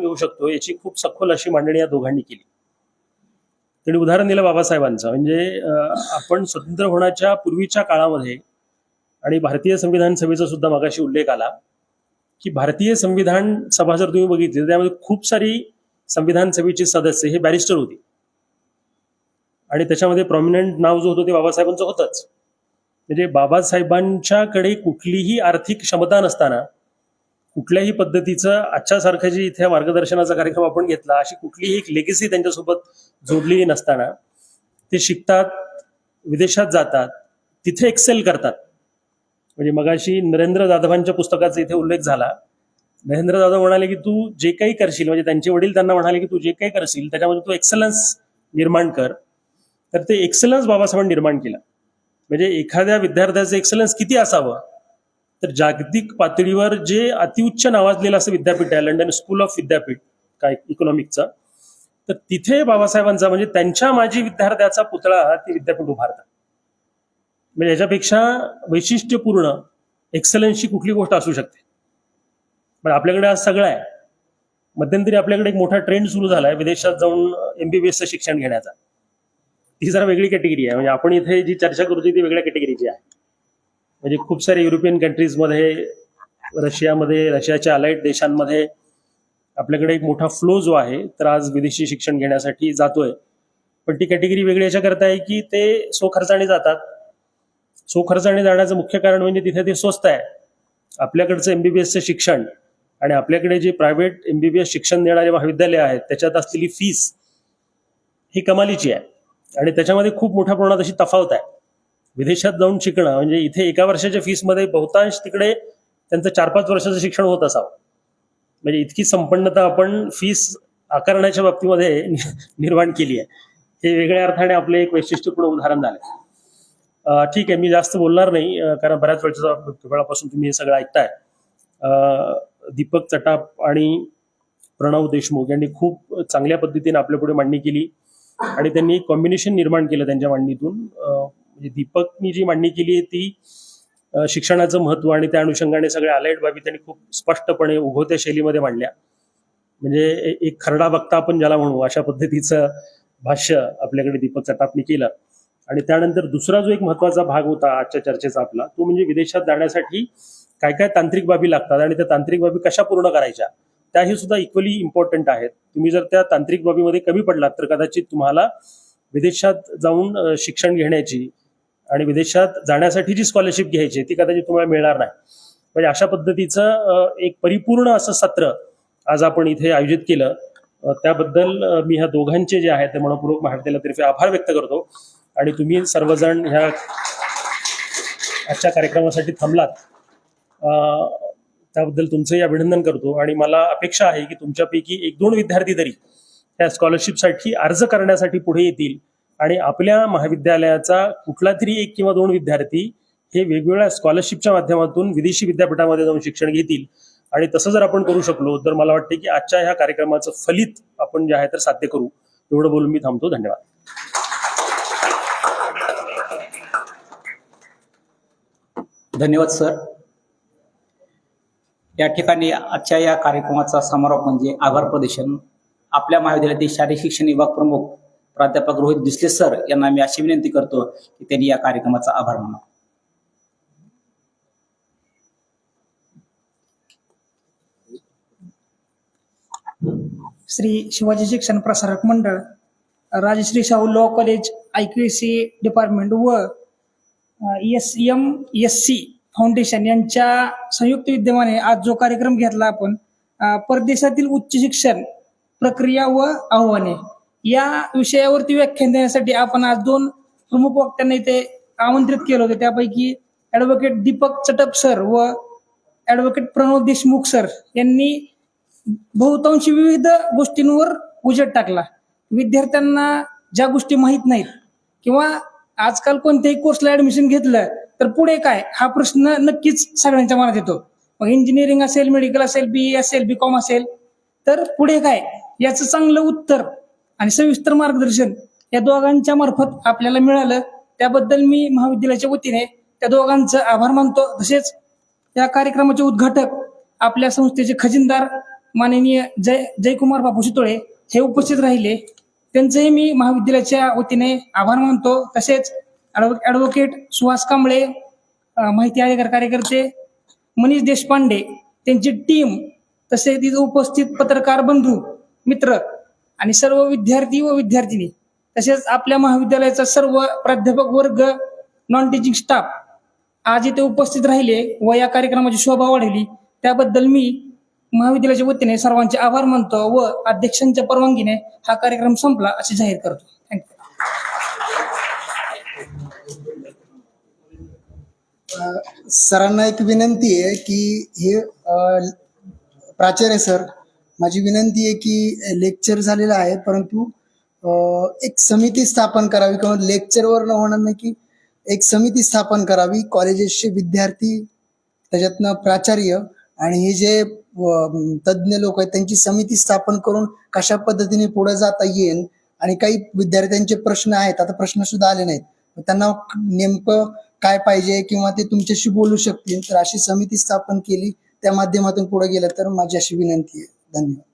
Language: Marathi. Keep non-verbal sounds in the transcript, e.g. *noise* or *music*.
घेऊ शकतो याची खूप सखोल अशी मांडणी या दोघांनी केली. त्यांनी उदाहरण दिलं बाबासाहेबांचं. म्हणजे आपण स्वतंत्र होण्याच्या पूर्वीच्या काळामध्ये आणि भारतीय संविधान सभेचा सुद्धा मागाशी उल्लेख आला की भारतीय संविधान सभा जर तुम्ही बघितली तर त्यामध्ये खूप सारी संविधान सभेची सदस्य हे बॅरिस्टर होती. आणि त्याच्यामध्ये प्रॉमिनंट नाव जो होतं ते बाबासाहेबांचं होतंच. म्हणजे बाबासाहेबांच्याकडे कुठलीही आर्थिक क्षमता नसताना कुठल्याही पद्धतीचं आजच्यासारखं जी जे इथे मार्गदर्शनाचा कार्यक्रम आपण घेतला अशी कुठलीही एक लेगेसी त्यांच्यासोबत जोडलेली नसताना ते शिकतात विदेशात जातात तिथे एक्सेल करतात. म्हणजे मगाशी नरेंद्र जाधवांच्या पुस्तकाचा इथे उल्लेख झाला. नरेंद्र जाधव म्हणाले की तू जे काही करशील म्हणजे त्यांचे वडील त्यांना म्हणाले की तू जे काही करशील त्याच्यामध्ये तू एक्सलन्स निर्माण कर. तर ते एक्सलन्स बाबासाहेबांनी निर्माण केलं. म्हणजे एखाद्या विद्यार्थ्याचं एक्सलन्स किती असावं? तर जागतिक पातळीवर जे अतिउच्च नावाजलेलं असं विद्यापीठ आहे लंडन स्कूल ऑफ विद्यापीठ काय इकॉनॉमिकचं तर तिथे बाबासाहेबांचा म्हणजे त्यांच्या माजी विद्यार्थ्याचा पुतळा ते विद्यापीठ उभारतात. म्हणजे याच्यापेक्षा वैशिष्ट्यपूर्ण एक्सलन्सची कुठली गोष्ट असू शकते. पण आपल्याकडे आज सगळं आहे. मध्यंतरी आपल्याकडे एक मोठा ट्रेंड सुरू झाला आहे विदेशात जाऊन एमबीबीएसचं शिक्षण घेण्याचा. ती जरा वेगळी कॅटेगरी आहे. म्हणजे आपण इथे जी चर्चा करतो ती वेगळ्या कॅटेगरीची आहे. म्हणजे खूप सारे युरोपियन कंट्रीजमध्ये रशियामध्ये रशियाच्या अलाईट देशांमध्ये आपल्याकडे एक मोठा फ्लो जो आहे तर आज विदेशी शिक्षण घेण्यासाठी जातोय. पण ती कॅटेगरी वेगळी याच्याकरता आहे की ते स्वखर्चाने जातात. स्वखर्चाने जाण्याचं मुख्य कारण म्हणजे तिथे ते स्वस्त आहे. आपल्याकडचं एमबीबीएसचं शिक्षण आणि आपल्याकडे जे प्रायव्हेट एमबीबीएस शिक्षण देणारे महाविद्यालय आहेत त्याच्यात असलेली फीस ही कमालीची आहे. आणि त्याच्यामध्ये खूप मोठ्या प्रमाणात अशी तफावत आहे. विदेशात जाऊन शिकणं म्हणजे इथे एका वर्षाच्या फीसमध्ये बहुतांश तिकडे त्यांचं चार पाच वर्षाचं शिक्षण होत असावं. म्हणजे इतकी संपन्नता आपण फीस आकारण्याच्या बाबतीमध्ये *laughs* निर्माण केली आहे. हे वेगळ्या अर्थाने आपले एक वैशिष्ट्यपूर्ण उदाहरण झालं. ठीक आहे मी जास्त बोलणार नाही कारण बऱ्याच वेळच्या वेळापासून तुम्ही हे सगळं ऐकताय. दीपक चटाप आणि प्रणव देशमुख यांनी खूप चांगल्या पद्धतीने आपल्या पुढे मांडणी केली आणि त्यांनी कॉम्बिनेशन निर्माण केलं त्यांच्या मांडणीतून. म्हणजे दीपकनी जी मांडणी केली आहे ती शिक्षणाचं महत्त्व आणि त्या अनुषंगाने सगळ्या आलाईट बाबी त्यांनी खूप स्पष्टपणे उगवत्या शैलीमध्ये मांडल्या. म्हणजे एक खरडा वक्ता आपण ज्याला म्हणू अशा पद्धतीचं भाष्य आपल्याकडे दीपक चटापनी केलं. आणि त्यानंतर दुसरा जो एक महत्त्वाचा भाग होता आजच्या चर्चेचा आपला तो म्हणजे विदेशात जाण्यासाठी काय काय तांत्रिक बाबी लागतात आणि त्या तांत्रिक बाबी कशा पूर्ण करायच्या त्याही सुद्धा इक्वली इम्पॉर्टंट आहेत. तुम्ही जर त्या तांत्रिक बाबीमध्ये कमी पडलात तर कदाचित तुम्हाला विदेशात जाऊन शिक्षण घेण्याची आणि विदेशात जाण्यासाठी जी स्कॉलरशिप घ्यायची ती कदाचित तुम्हाला मिळणार नाही. म्हणजे अशा पद्धतीचं एक परिपूर्ण असं सत्र आज आपण इथे आयोजित केलं. त्याबद्दल मी ह्या दोघांचे जे आहेत ते मनपूर्वक महाविद्यालयातर्फे आभार व्यक्त करतो. आणि तुम्ही सर्वजण ह्या आजच्या कार्यक्रमासाठी थांबलात. त्याबद्दल तुमचंही अभिनंदन करतो. आणि मला अपेक्षा आहे की तुमच्यापैकी एक दोन विद्यार्थी तरी त्या स्कॉलरशिपसाठी अर्ज करण्यासाठी पुढे येतील. आणि आपल्या महाविद्यालयाचा कुठला तरी एक किंवा दोन विद्यार्थी हे वेगवेगळ्या स्कॉलरशिपच्या माध्यमातून विदेशी विद्यापीठामध्ये जाऊन शिक्षण घेतील. आणि तसं जर आपण करू शकलो तर मला वाटते की आजच्या ह्या कार्यक्रमाचं फलित आपण जे आहे तर साध्य करू. एवढं बोलून मी थांबतो. धन्यवाद. धन्यवाद सर. या ठिकाणी आजच्या या कार्यक्रमाचा समारोप म्हणजे आभार प्रदर्शन. आपल्या महाविद्यालयातील शालेय शिक्षण विभाग प्रमुख प्राध्यापक रोहित दिसले सर यांना मी अशी विनंती करतो की त्यांनी या कार्यक्रमाचा आभार मानावा. Shri Shivaji Shikshan Prasarak Mandal Rajashri Shahu law college IQAC department व S M S C foundation यांच्या संयुक्त विद्यमाने आज जो कार्यक्रम घेतला आपण परदेशातील उच्च शिक्षण प्रक्रिया व आव्हाने. या विषयावरती व्याख्यान देण्यासाठी आपण आज दोन प्रमुख वक्त्यांना इथे आमंत्रित केलं होतं. त्यापैकी ऍडव्होकेट दीपक चटप सर व ऍडव्होकेट प्रणव देशमुख सर यांनी बहुतांशी विविध गोष्टींवर उजेड टाकला. विद्यार्थ्यांना ज्या गोष्टी माहीत नाहीत किंवा आजकाल कोणत्याही कोर्सला ऍडमिशन घेतलं तर पुढे काय? हा प्रश्न नक्कीच सगळ्यांच्या मनात येतो. मग इंजिनिअरिंग असेल मेडिकल असेल बी असेल बी कॉम असेल तर पुढे काय? याचं चांगलं उत्तर आणि सविस्तर मार्गदर्शन या दोघांच्या मार्फत आपल्याला मिळालं. त्याबद्दल मी महाविद्यालयाच्या वतीने त्या दोघांचं आभार मानतो. तसेच या कार्यक्रमाचे उद्घाटक आपल्या संस्थेचे खजिनदार माननीय जय जयकुमार बापू शितोळे हे उपस्थित राहिले. त्यांचंही मी महाविद्यालयाच्या वतीने आभार मानतो. तसेच ॲडव्होकेट सुहास कांबळे माहिती अधिकार कार्यकर्ते मनीष देशपांडे त्यांची टीम तसेच तिथे उपस्थित पत्रकार बंधू मित्र आणि सर्व विद्यार्थी व विद्यार्थिनी तसेच आपल्या महाविद्यालयाचा सर्व प्राध्यापक वर्ग नॉन टीचिंग स्टाफ आज इथे उपस्थित राहिले व या कार्यक्रमाची शोभा वाढली. त्याबद्दल मी महाविद्यालयाच्या वतीने सर्वांचे आभार मानतो व अध्यक्षांच्या परवानगीने हा कार्यक्रम संपला असे जाहीर करतो. थँक्यू सरांना एक विनंती आहे की हे प्राचार्य सर माझी विनंती आहे की लेक्चर झालेलं आहे परंतु एक समिती स्थापन करावी किंवा लेक्चरवर न होणार नाही की एक समिती स्थापन करावी. कॉलेजेसचे विद्यार्थी त्याच्यातनं प्राचार्य आणि हे जे तज्ज्ञ लोक आहेत त्यांची समिती स्थापन करून कशा पद्धतीने पुढे जाता येईल आणि काही विद्यार्थ्यांचे प्रश्न आहेत आता प्रश्न सुद्धा आले नाहीत. मग त्यांना नेमकं काय पाहिजे किंवा ते तुमच्याशी बोलू शकतील. तर अशी समिती स्थापन केली त्या माध्यमातून पुढे गेलं तर माझी अशी विनंती आहे. धन्यवाद।